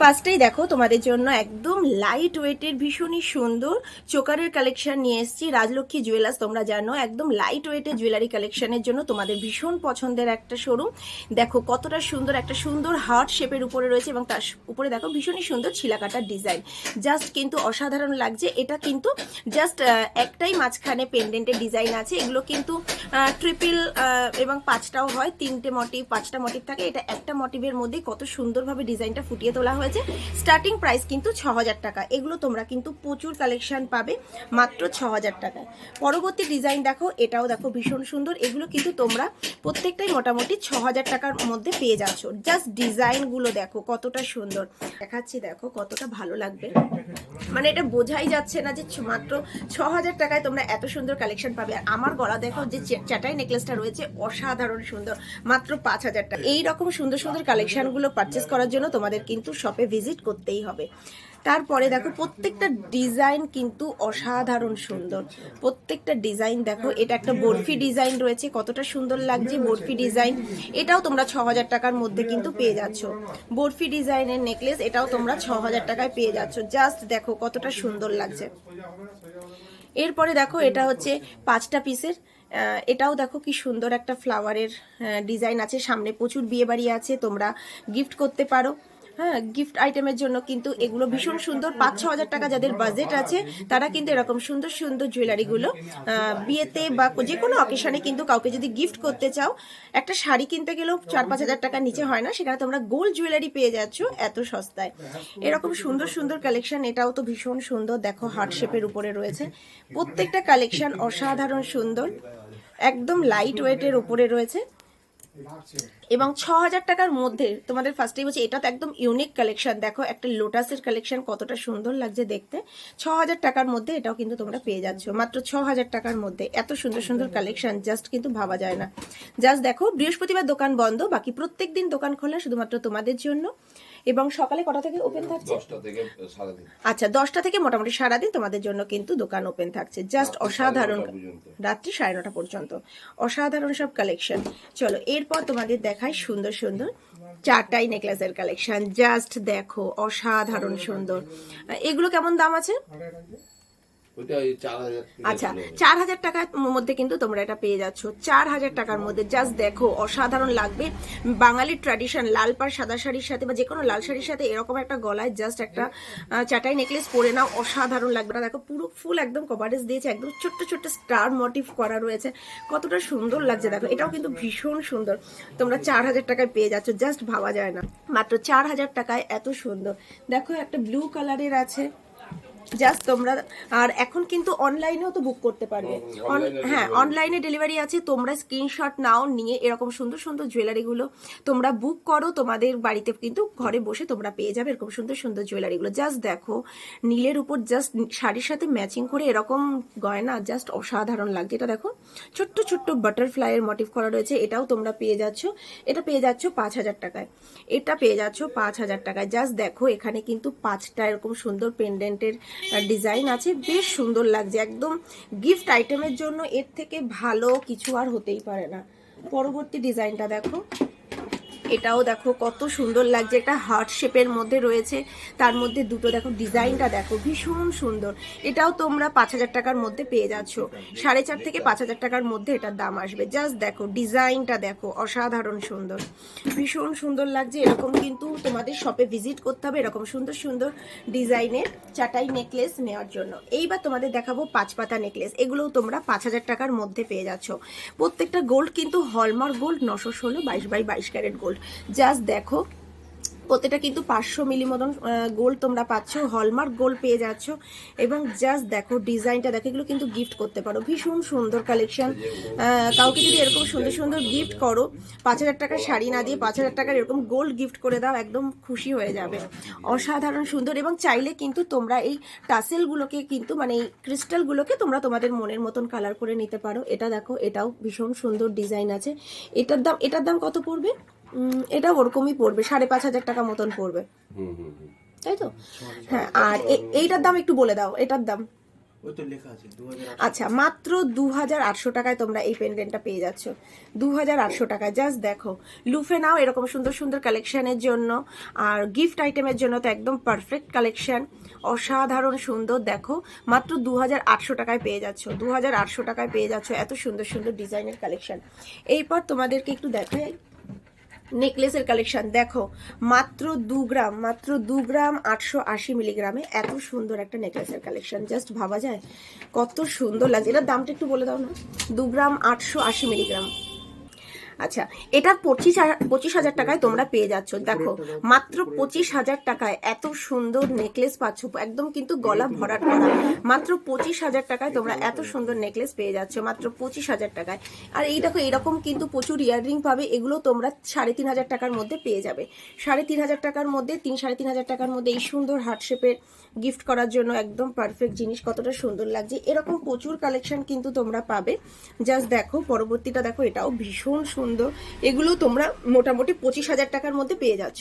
ফার্স্টেই দেখো তোমাদের জন্য একদম লাইট ওয়েটের ভীষণই সুন্দর চোকারের কালেকশন নিয়ে এসেছি। রাজলক্ষ্মী জুয়েলার্স তোমরা জানো, একদম লাইট ওয়েটের জুয়েলারি কালেকশনের জন্য তোমাদের ভীষণ পছন্দের একটা শোরুম দেখো কতটা সুন্দর, একটা সুন্দর হার্ট শেপের উপরে রয়েছে এবং তার উপরে দেখো ভীষণই সুন্দর ছিলাকাটার ডিজাইন জাস্ট কিন্তু অসাধারণ লাগছে। এটা কিন্তু জাস্ট একটাই মাঝখানে পেন্ডেন্টের ডিজাইন আছে। এগুলো কিন্তু ট্রিপল এবং পাঁচটাও হয়। তিনটে মোটিভ পাঁচটা মোটিভ থাকে। এটা একটা মোটিভের মধ্যে কত সুন্দরভাবে ডিজাইনটা ফুটিয়ে তোলা হয়েছে। স্টার্টিং প্রাইস কিন্তু ছ হাজার টাকা। এগুলো তোমরা কিন্তু প্রচুর কালেকশন পাবে, মাত্র ছ হাজার টাকায়। পরবর্তী ডিজাইন দেখো, এটাও দেখো ভীষণ সুন্দর। এগুলো কিন্তু তোমরা প্রত্যেকটাই মোটামুটি ছ হাজার টাকার মধ্যে পেয়ে যাচ্ছ। জাস্ট ডিজাইনগুলো দেখো, কতটা সুন্দর। দেখাচ্ছি দেখো, কতটা ভালো লাগবে। মানে এটা বোঝাই যাচ্ছে না যে মাত্র ছ হাজার টাকায় তোমরা এত সুন্দর কালেকশন পাবে। আর আমার গলা দেখো, যে চাটাই নেকলেসটা রয়েছে, অসাধারণ সুন্দর, মাত্র পাঁচ হাজার টাকা। এইরকম সুন্দর সুন্দর কালেকশনগুলো পারচেস করার জন্য তোমাদের কিন্তু শপে ভিজিট করতেই হবে। তারপরে দেখো, প্রত্যেকটা ডিজাইন কিন্তু অসাধারণ সুন্দর। প্রত্যেকটা ডিজাইন দেখো, এটা একটা বরফি ডিজাইন রয়েছে, কতটা সুন্দর লাগছে বরফি ডিজাইন এটাও তোমরা ছ হাজার টাকার মধ্যে কিন্তু পেয়ে যাচ্ছ। বরফি ডিজাইনের নেকলেস এটাও তোমরা ছ হাজার টাকায় পেয়ে যাচ্ছ। জাস্ট দেখো, কতটা সুন্দর লাগছে। এরপরে দেখো, এটা হচ্ছে পাঁচটা পিসের। এটাও দেখো কি সুন্দর একটা ফ্লাওয়ারের ডিজাইন আছে। সামনে প্রচুর বিয়ে বাড়ি আছে, তোমরা গিফট করতে পারো। হ্যাঁ গিফট আইটেমের জন্য কিন্তু এগুলো ভীষণ সুন্দর। পাঁচ ছ হাজার টাকা যাদের বাজেট আছে, তারা কিন্তু এরকম সুন্দর সুন্দর জুয়েলারিগুলো বিয়েতে বা যে কোনো অকেশনে কিন্তু কাউকে যদি গিফট করতে চাও, একটা শাড়ি কিনতে গেলেও চার পাঁচ হাজার টাকার নিচে হয় না, সেখানে তোমরা গোল্ড জুয়েলারি পেয়ে যাচ্ছ এত সস্তায়। এরকম সুন্দর সুন্দর কালেকশন এটাও তো ভীষণ সুন্দর। দেখো হার্ট শেপের উপরে রয়েছে। প্রত্যেকটা কালেকশন অসাধারণ সুন্দর, একদম লাইট ওয়েটের উপরে রয়েছে। এবং ছ হাজার টাকার মধ্যে তোমাদের ফার্স্টেই বলছি এটা তো একদম ইউনিক কালেকশন দেখো একটা লোটাসের কালেকশন কতটা সুন্দর লাগছে দেখতে। ছ হাজার টাকার মধ্যে এটাও কিন্তু তোমরা পেয়ে যাচ্ছ। মাত্র ছ হাজার টাকার মধ্যে এত সুন্দর সুন্দর কালেকশন জাস্ট কিন্তু ভাবা যায় না। জাস্ট দেখো বৃহস্পতিবার দোকান বন্ধ বাকি প্রত্যেক দিন দোকান খোলা শুধুমাত্র তোমাদের জন্য। এবং সকালে কটা থেকে ওপেন থাকছে? আচ্ছা দশটা থেকে মোটামুটি সারাদিন তোমাদের জন্য কিন্তু দোকান ওপেন থাকছে। জাস্ট অসাধারণ। রাত্রি সাড়ে নটা পর্যন্ত। অসাধারণ সব কালেকশন চলো এরপর তোমাদের দেখায় সুন্দর সুন্দর চারটাই নেকলেসের কালেকশন জাস্ট দেখো অসাধারণ সুন্দর। এগুলো কেমন দাম আছে? আচ্ছা চার হাজার টাকার মধ্যে কিন্তু তোমরা এটা পেয়ে যাচ্ছ। চার হাজার টাকার মধ্যে জাস্ট দেখো অসাধারণ লাগবে। বাঙালির ট্র্যাডিশন লাল পাড় সাদা শাড়ির সাথে বা যে কোনো লাল শাড়ির সাথে এরকম একটা গলায় জাস্ট একটা চাটাই নেকলেস পরে নাও অসাধারণ লাগবে। না দেখো পুরো ফুল একদম কভারেজ দিয়েছে একদম ছোট্ট ছোট্ট স্টার মোটিভ করা রয়েছে। কতটা সুন্দর লাগছে দেখো এটাও কিন্তু ভীষণ সুন্দর। তোমরা চার হাজার টাকায় পেয়ে যাচ্ছ জাস্ট ভাবা যায় না। মাত্র চার হাজার টাকায় এত সুন্দর। দেখো একটা ব্লু কালারের আছে। জাস্ট তোমরা আর এখন কিন্তু অনলাইনেও তো বুক করতে পারবে। হ্যাঁ অনলাইনে ডেলিভারি আছে তোমরা স্ক্রিনশট নাও নিয়ে এরকম সুন্দর সুন্দর জুয়েলারিগুলো তোমরা বুক করো তোমাদের বাড়িতে কিন্তু ঘরে বসে তোমরা পেয়ে যাবে এরকম সুন্দর সুন্দর জুয়েলারিগুলো জাস্ট দেখো নীলের উপর জাস্ট শাড়ির সাথে ম্যাচিং করে এরকম গয়না জাস্ট অসাধারণ লাগছে। এটা দেখো ছোট্ট ছোট্ট বাটারফ্লাইয়ের মোটিভ করা রয়েছে এটাও তোমরা পেয়ে যাচ্ছ। এটা পেয়ে যাচ্ছ পাঁচ হাজার টাকায়। এটা পেয়ে যাচ্ছ পাঁচ হাজার টাকায়। জাস্ট দেখো এখানে কিন্তু পাঁচটা এরকম সুন্দর পেন্ডেন্টের ডিজাইন আছে, বেশ সুন্দর লাগছে। একদম গিফট আইটেমের জন্য এর থেকে ভালো কিছু আর হতেই পারে না। পরবর্তী ডিজাইনটা দেখো। এটাও দেখো কত সুন্দর লাগছে। একটা হার্ট শেপের মধ্যে রয়েছে। তার মধ্যে দুটো দেখো ডিজাইনটা দেখো ভীষণ সুন্দর। এটাও তোমরা পাঁচ হাজার টাকার মধ্যে পেয়ে যাচ্ছ। সাড়ে চার থেকে পাঁচ হাজার টাকার মধ্যে এটার দাম আসবে। জাস্ট দেখো ডিজাইনটা দেখো অসাধারণ সুন্দর। ভীষণ সুন্দর লাগছে। এরকম কিন্তু তোমাদের শপে ভিজিট করতে হবে। এরকম সুন্দর সুন্দর ডিজাইনের চাটাই নেকলেস নেওয়ার জন্য। এইবার তোমাদের দেখাবো পাঁচ পাতা নেকলেস এগুলোও তোমরা পাঁচ হাজার টাকার মধ্যে পেয়ে যাচ্ছ। প্রত্যেকটা গোল্ড কিন্তু হলমার্ক গোল্ড নশো ষোলো বাইশ বাই বাইশ ক্যারেট গোল্ড জাস্ট দেখো প্রত্যেকটা কিন্তু পাঁচশো মিলি মতন গোল্ড তোমরা পাচ্ছ হলমার্ক গোল্ড পেয়ে যাচ্ছ এবং জাস্ট দেখো ডিজাইনটা দেখো, এগুলো কিন্তু গিফট করতে পারো। ভীষণ সুন্দর কালেকশন কাউকে যদি এরকম সুন্দর সুন্দর গিফট করো, পাঁচ হাজার টাকার শাড়ি না দিয়ে পাঁচ হাজার টাকার এরকম গোল্ড গিফট করে দাও, একদম খুশি হয়ে যাবে। অসাধারণ সুন্দর এবং চাইলে কিন্তু তোমরা এই টাসেলগুলোকে কিন্তু মানে এই ক্রিস্টালগুলোকে তোমরা তোমাদের মনের মতন কালার করে নিতে পারো। এটা দেখো, এটাও ভীষণ সুন্দর ডিজাইন আছে। এটার দাম এটার দাম কত পড়বে? এটা ওরকমই পড়বে সাড়ে পাঁচ হাজার টাকা মতন পড়বে। হুম হুম হুম। তাই তো? হ্যাঁ আর এইটার দাম একটু বলে দাও এটার দাম। ওই তো লেখা আছে দু হাজার আচ্ছা মাত্র দু হাজার আটশো টাকায় তোমরা এই পেন্ডেন্টটা পেয়ে যাচ্ছ। দু হাজার আটশো টাকায় জাস্ট দেখো লুফে নাও এরকম সুন্দর সুন্দর কালেকশনের জন্য আর গিফট আইটেমের জন্য তো একদম পারফেক্ট কালেকশন অসাধারণ সুন্দর দেখো মাত্র দু হাজার আটশো টাকায় পেয়ে যাচ্ছ দু হাজার আটশো টাকায় পেয়ে যাচ্ছ এত সুন্দর সুন্দর ডিজাইনের কালেকশন। এইবার তোমাদেরকে একটু দেখাই। নেকলেসের কালেকশন। দেখো, মাত্র দু গ্রাম, মাত্র দু গ্রাম আটশো আশি মিলিগ্রামে এত সুন্দর একটা নেকলেসের কালেকশন। জাস্ট ভাবা যায় কত সুন্দর লাগছে। এটার দামটা একটু বলে দাও না। দু গ্রাম আটশো আশি মিলিগ্রাম। আচ্ছা এটা পঁচিশ পঁচিশ হাজার টাকায় তোমরা পেয়ে যাচ্ছ। দেখো, মাত্র পঁচিশ হাজার টাকায় এত সুন্দর নেকলেস পাচ্ছ, একদম কিন্তু গলা ভরাট করা। মাত্র পঁচিশ হাজার টাকায় তোমরা এত সুন্দর নেকলেস পেয়ে যাচ্ছ, মাত্র পঁচিশ হাজার টাকায়। আর এই দেখো, এরকম কিন্তু প্রচুর ইয়াররিং পাবে, এগুলো তোমরা সাড়ে তিন হাজার টাকার মধ্যে পেয়ে যাবে। সাড়ে তিন হাজার টাকার মধ্যে, তিন, সাড়ে তিন হাজার টাকার মধ্যে এই সুন্দর হার্ট শেপের গিফট করার জন্য একদম পারফেক্ট জিনিস, কতটা সুন্দর লাগছে। এরকম প্রচুর কালেকশন কিন্তু তোমরা পাবে। জাস্ট দেখো, পরবর্তীটা দেখো, এটাও ভীষণ সুন্দর। এগুলো তোমরা মোটামুটি পঁচিশ হাজার টাকার মধ্যে পেয়ে যাচ্ছ।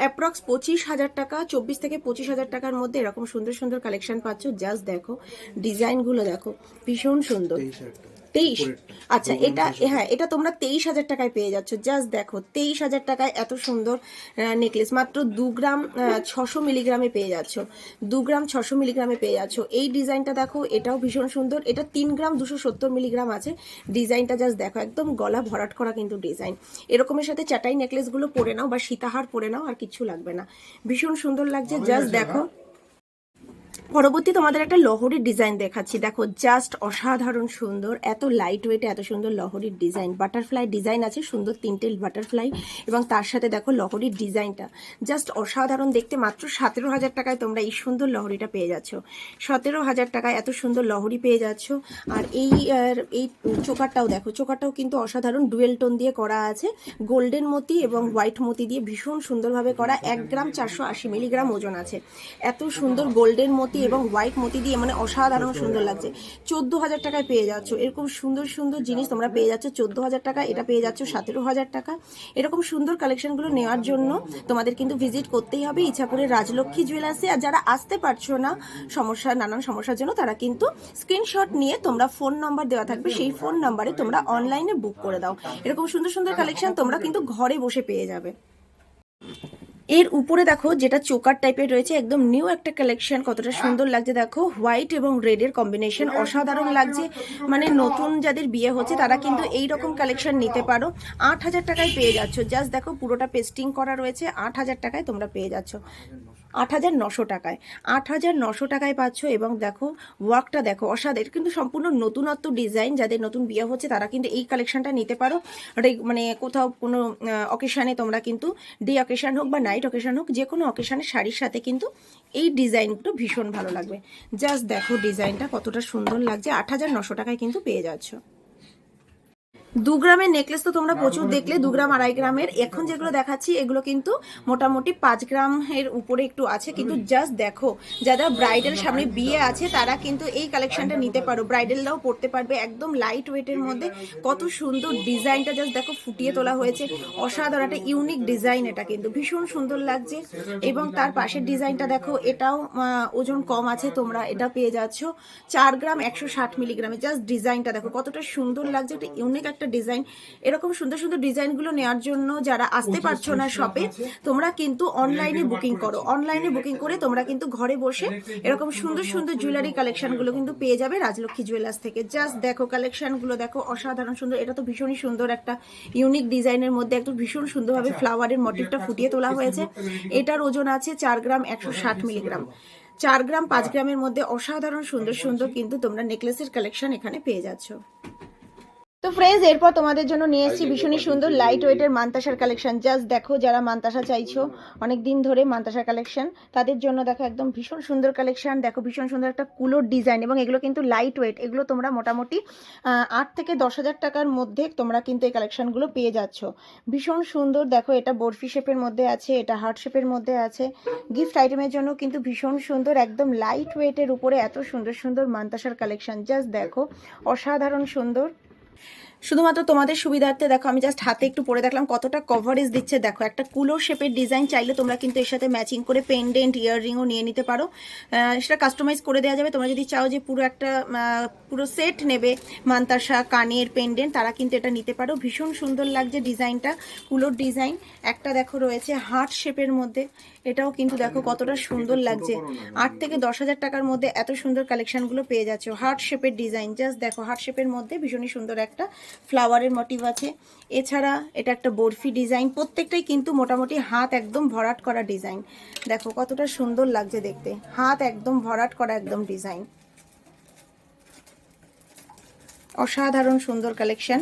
অ্যাপ্রক্স পঁচিশ হাজার টাকা, চব্বিশ থেকে পঁচিশ হাজার টাকার মধ্যে এরকম সুন্দর সুন্দর কালেকশন পাচ্ছ। জাস্ট দেখো ডিজাইনগুলো দেখো, ভীষণ সুন্দর। তেইশ। আচ্ছা এটা হ্যাঁ এটা তোমরা তেইশ হাজার টাকায় পেয়ে যাচ্ছ। জাস্ট দেখো তেইশ হাজার টাকায় এত সুন্দর নেকলেস মাত্র দু গ্রাম ছশো মিলিগ্রামে পেয়ে যাচ্ছ। দু গ্রাম ছশো মিলিগ্রামে পেয়ে যাচ্ছ। এই ডিজাইনটা দেখো এটাও ভীষণ সুন্দর। এটা তিন গ্রাম দুশো সত্তর মিলিগ্রাম আছে। ডিজাইনটা জাস্ট দেখো একদম গলা ভরাট করা কিন্তু ডিজাইন। এরকমের সাথে চাটাই নেকলেসগুলো পরে নাও বা সীতাহার পরে নাও আর কিছু লাগবে না। ভীষণ সুন্দর লাগছে। জাস্ট দেখো। পরবর্তী তোমাদের একটা লহরির ডিজাইন দেখাচ্ছি। দেখো জাস্ট অসাধারণ সুন্দর, এত লাইট ওয়েটে এত সুন্দর লহরির ডিজাইন। বাটারফ্লাই ডিজাইন আছে, সুন্দর তিনটে বাটারফ্লাই এবং তার সাথে দেখো লহরির ডিজাইনটা। জাস্ট অসাধারণ, দেখতে মাত্র সতেরো হাজার টাকায় তোমরা এই সুন্দর লহরিটা পেয়ে যাচ্ছ। সতেরো হাজার টাকায় এত সুন্দর লহরি পেয়ে যাচ্ছ। আর এই এই চোকারটাও দেখো, চোকারটাও কিন্তু অসাধারণ, ডুয়েল টোন দিয়ে করা আছে, গোল্ডেন মতি এবং হোয়াইট মতি দিয়ে ভীষণ সুন্দরভাবে করা, এক গ্রাম চারশো আশি মিলিগ্রাম ওজন আছে। এত সুন্দর গোল্ডেন মতি এবং হোয়াইট মতি দিয়ে মানে অসাধারণ সুন্দর লাগছে। চোদ্দ হাজার টাকায় পেয়ে যাচ্ছ। এরকম সুন্দর সুন্দর জিনিস তোমরা পেয়ে যাচ্ছ। চোদ্দ হাজার টাকা এটা পেয়ে যাচ্ছ সতেরো হাজার টাকা। এরকম সুন্দর কালেকশনগুলো নেওয়ার জন্য তোমাদের কিন্তু ভিজিট করতেই হবে ইচ্ছাপুরের রাজলক্ষ্মী জুয়েলার্সে আর যারা আসতে পারছ না সমস্যা নানান সমস্যার জন্য তারা কিন্তু স্ক্রিনশট নিয়ে তোমরা ফোন নাম্বার দেওয়া থাকবে। সেই ফোন নাম্বারে তোমরা অনলাইনে বুক করে দাও। এরকম সুন্দর সুন্দর কালেকশন তোমরা কিন্তু ঘরে বসে পেয়ে যাবে। এর উপরে দেখো যেটা চোকার টাইপের রয়েছে একদম নিউ একটা কালেকশন কতটা সুন্দর লাগছে। দেখো হোয়াইট এবং রেড এর কম্বিনেশন অসাধারণ লাগছে। মানে নতুন যাদের বিয়ে হচ্ছে তারা কিন্তু এই রকম কালেকশন নিতে পারো। আট হাজার টাকায় পেয়ে যাচ্ছ। জাস্ট দেখো পুরোটা পেস্টিং করা রয়েছে আট হাজার টাকায় তোমরা পেয়ে যাচ্ছ। আট হাজার নশো টাকায়। আট হাজার নশো টাকায় পাচ্ছ এবং দেখো ওয়ার্কটা দেখো এটা কিন্তু সম্পূর্ণ নতুনত্ব ডিজাইন যাদের নতুন বিয়ে হচ্ছে, তারা কিন্তু এই কালেকশনটা নিতে পারো। মানে কোথাও কোনো অকেশানে তোমরা কিন্তু ডে অকেশান হোক বা নাইট অকেশান হোক, যে কোনো অকেশানে শাড়ির সাথে কিন্তু এই ডিজাইনগুলো ভীষণ ভালো লাগবে। জাস্ট দেখো ডিজাইনটা কতটা সুন্দর লাগছে, আট হাজার নশো টাকায় কিন্তু পেয়ে যাচ্ছ। দু গ্রামের নেকলেস তো তোমরা প্রচুর দেখলে দু গ্রাম আড়াই গ্রামের। এখন যেগুলো দেখাচ্ছি এগুলো কিন্তু মোটামুটি পাঁচ গ্রামের উপরে একটু আছে। কিন্তু জাস্ট দেখো যারা ব্রাইডাল সামনে বিয়ে আছে তারা কিন্তু এই কালেকশনটা নিতে পারো। ব্রাইডালরাও পড়তে পারবে একদম লাইট ওয়েটের মধ্যে। কত সুন্দর ডিজাইনটা জাস্ট দেখো ফুটিয়ে তোলা হয়েছে। অসাধারণ একটা ইউনিক ডিজাইন এটা কিন্তু। ভীষণ সুন্দর লাগছে। এবং তার পাশের ডিজাইনটা দেখো এটাও ওজন কম আছে তোমরা এটা পেয়ে যাচ্ছ। চার গ্রাম একশো ষাট মিলিগ্রামে জাস্ট ডিজাইনটা দেখো কতটা সুন্দর লাগছে একটা ইউনিক একটা ডিজাইন। এরকম সুন্দর সুন্দর ডিজাইনগুলো নেওয়ার জন্য যারা আসতে পারছ না শপে তোমরা কিন্তু অনলাইনে বুকিং করো। অনলাইনে বুকিং করে তোমরা কিন্তু ঘরে বসে এরকম সুন্দর সুন্দর জুয়েলারি কালেকশনগুলো কিন্তু পেয়ে যাবে রাজলক্ষ্মী জুয়েলার্স থেকে। জাস্ট দেখো কালেকশনগুলো দেখো অসাধারণ সুন্দর। এটা তো ভীষণই সুন্দর একটা ইউনিক ডিজাইনের মধ্যে একদম ভীষণ সুন্দরভাবে ফ্লাওয়ারের মোটিভটা ফুটিয়ে তোলা হয়েছে। এটার ওজন আছে চার গ্রাম একশো ষাট মিলিগ্রাম চার গ্রাম পাঁচ গ্রামের মধ্যে অসাধারণ সুন্দর সুন্দর কিন্তু তোমরা নেকলেসের কালেকশন এখানে পেয়ে যাচ্ছ। তো ফ্রেন্ডস এরপর তোমাদের জন্য নিয়ে এসেছি ভীষণই সুন্দর লাইট ওয়েটের মান্তাসার কালেকশন জাস্ট দেখো যারা মান্তাসা চাইছো অনেক দিন ধরে মান্তাসার কালেকশন তাদের জন্য দেখো একদম ভীষণ সুন্দর কালেকশন দেখো ভীষণ সুন্দর একটা কুলোর ডিজাইন এবং এগুলো কিন্তু লাইট ওয়েট এগুলো তোমরা মোটামুটি আট থেকে দশ হাজার টাকার মধ্যে তোমরা কিন্তু এই কালেকশনগুলো পেয়ে যাচ্ছ। ভীষণ সুন্দর। দেখো এটা বরফি শেপের মধ্যে আছে এটা হার্ট শেপের মধ্যে আছে। গিফট আইটেমের জন্য কিন্তু ভীষণ সুন্দর একদম লাইট ওয়েটের উপরে এত সুন্দর সুন্দর মান্তাসার কালেকশন জাস্ট দেখো অসাধারণ সুন্দর। শুধুমাত্র তোমাদের সুবিধার্থে দেখো, আমি জাস্ট হাতে একটু পরে দেখলাম কতটা কভারেজ দিচ্ছে। দেখো, একটা কুলো শেপের ডিজাইন চাইলে তোমরা কিন্তু এর সাথে ম্যাচিং করে পেন্ডেন্ট ইয়াররিংও নিয়ে নিতে পারো। সেটা কাস্টমাইজ করে দেওয়া যাবে। তোমরা যদি চাও যে পুরো একটা পুরো সেট নেবে, মান্তাসা, কানের পেন্ডেন্ট তারা কিন্তু এটা নিতে পারো। ভীষণ সুন্দর লাগছে ডিজাইনটা কুলোর ডিজাইন একটা দেখো রয়েছে হার্ট শেপের মধ্যে। এটাও কিন্তু দেখো কতটা সুন্দর লাগছে। আট থেকে দশ হাজার টাকার মধ্যে এত সুন্দর কালেকশনগুলো পেয়ে যাচ্ছ। হার্ট শেপের ডিজাইন জাস্ট দেখো হার্ট শেপের মধ্যে ভীষণই সুন্দর একটা ফ্লাওয়ারের মোটিভ আছে। এছাড়া এটা একটা বরফি ডিজাইন প্রত্যেকটাই কিন্তু মোটামুটি হাত একদম ভরাট করা ডিজাইন দেখো কতটা সুন্দর লাগছে দেখতে। হাত একদম ভরাট করা একদম ডিজাইন অসাধারণ সুন্দর কালেকশন